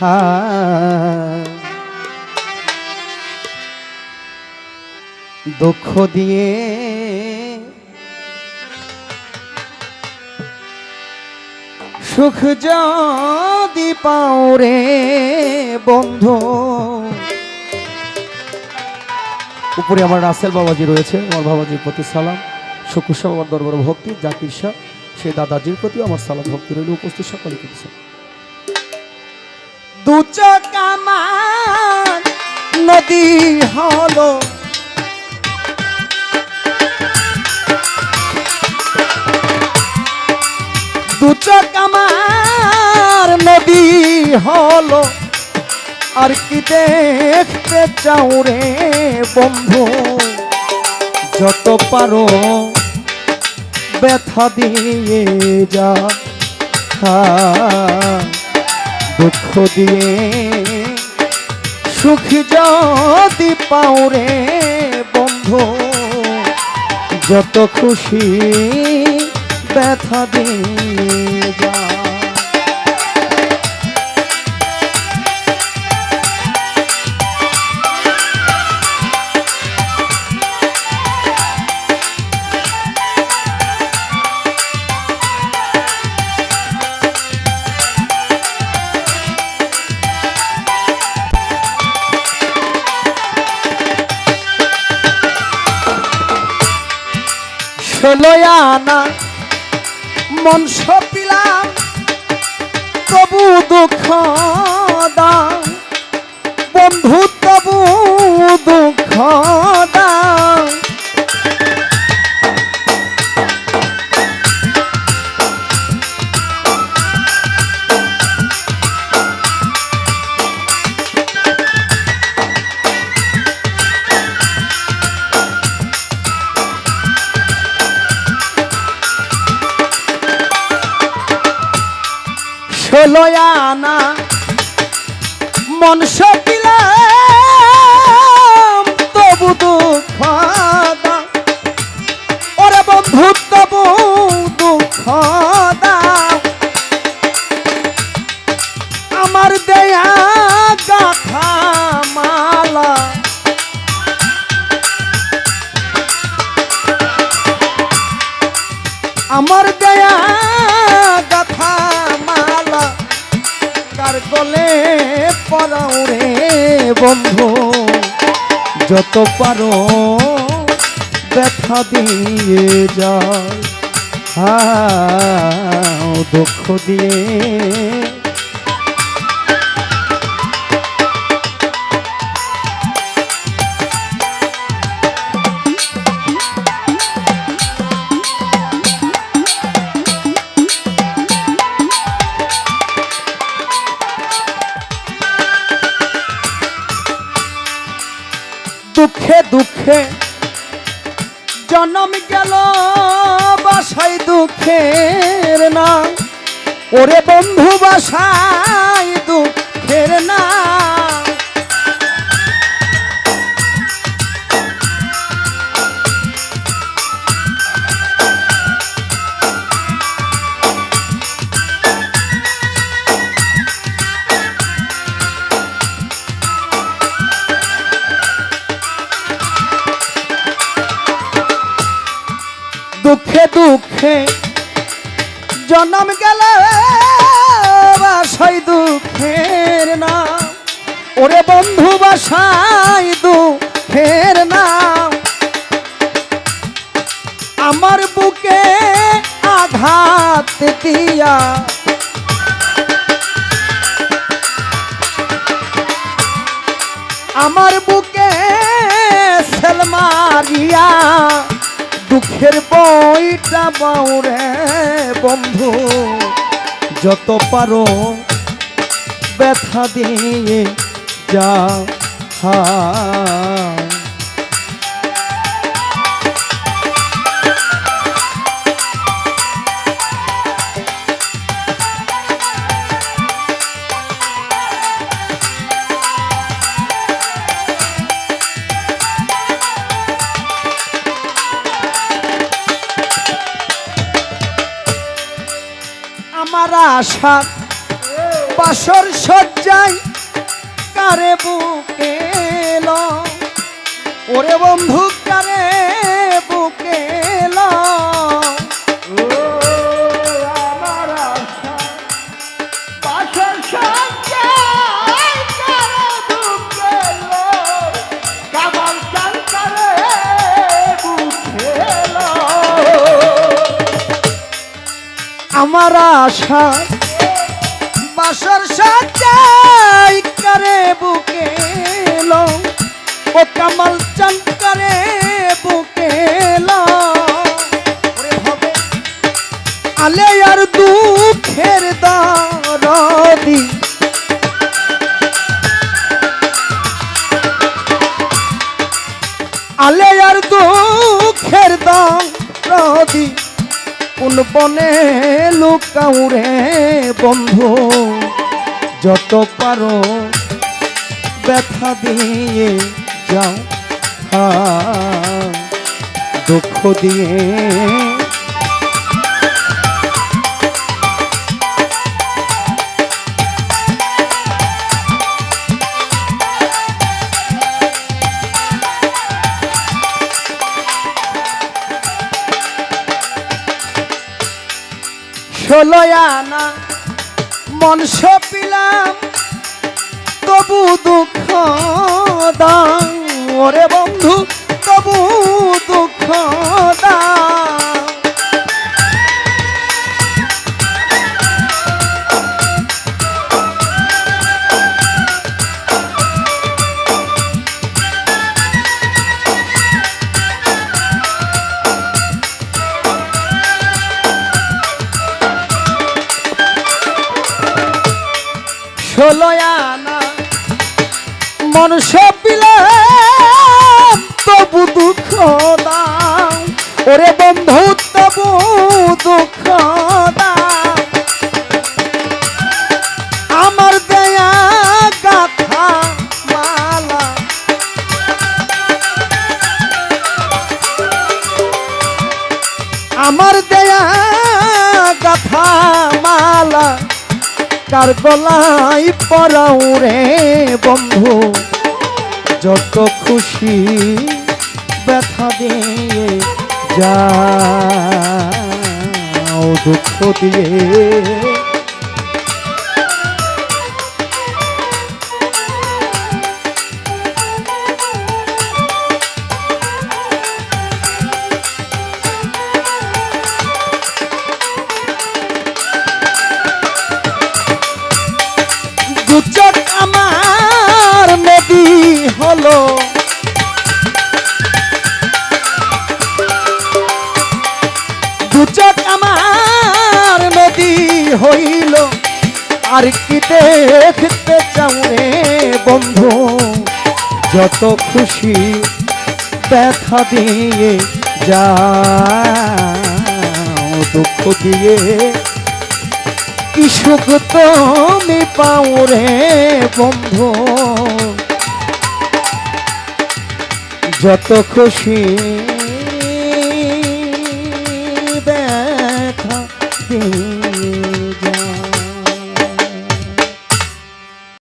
হা দুঃখ দিয়ে সুখ যদি পাও রে বন্ধু উপরে আমার রাসেল বাবাজি রয়েছে, আমার বাবাজির প্রতি সালাম শকুর সাহ দরবার ভক্তি, জাকির শাহ, সেই দাদাজির প্রতি আমার সালাম, ভক্তি রইল, উপস্থিত সকলে সালাম। দু চোখ নদী হলো। দু চোখ নদী হলো। আর কি দেখতে চাও রে বন্ধু? যত পারো ব্যথা দিয়ে যা। হ্যাঁ, দুঃখ দিয়ে সুখ যদি পাও রে বন্ধু যত খুশি ব্যথা দিয়ে যা। ষোলোয় আনা মন সপিলাম তবু দুঃখ দাও বন্ধু আনা। মন সপিলাম তবু দুঃখ কার গলে পড়াও রে বন্ধু। যত পারো ব্যথা দিয়ে যাও। দুঃখ দিয়ে দুঃখে জন্ম গেল বাসাই দুঃখের না ওরে বন্ধু বাসাই দুঃখের না দুঃখে জন্ম গেল বাসাই দুঃখের না ওরে বন্ধু বাসাই দুঃখের না আমার বুকে আঘাত দিয়া আমার বুকে সেল মারিয়া দুঃখের বইটা বাউরে বন্ধু যত পারো ব্যথা দিয়ে যা হা আমার আশা বাসর সজ্জাই কারে বুকে ওরে বন্ধু কারে বুকে ও আমার আশা। বাসর সাজাই করে বুকে লো ও কামাল চান কোন বনে লুকাও রে বন্ধু। যত পারো ব্যথা দিয়ে যাও দুঃখ দিয়ে ষোলো আনা মন সপিলাম তবু দুঃখ দাও। ওরে বন্ধু তবু দুঃখ ষোলো আনা মন সপিলাম তবু দুঃখ দাও। ওরে বন্ধু, তবু দুঃখ দাও। আমার দেয়া গাথা মালা। আমার দেয়া গাথা মালা। কার গলাই পরাও রে বন্ধু। যত খুশি ব্যথা দিয়ে যা দুঃখ দিয়ে। হলো দু চোখ আমার নদী হইল, আর কি দেখতে রে বন্ধু? যত খুশি দেখা দিয়ে যাও, দুঃখ দিয়ে কি সুখ তুমি পাও রে বন্ধু? যত খুশি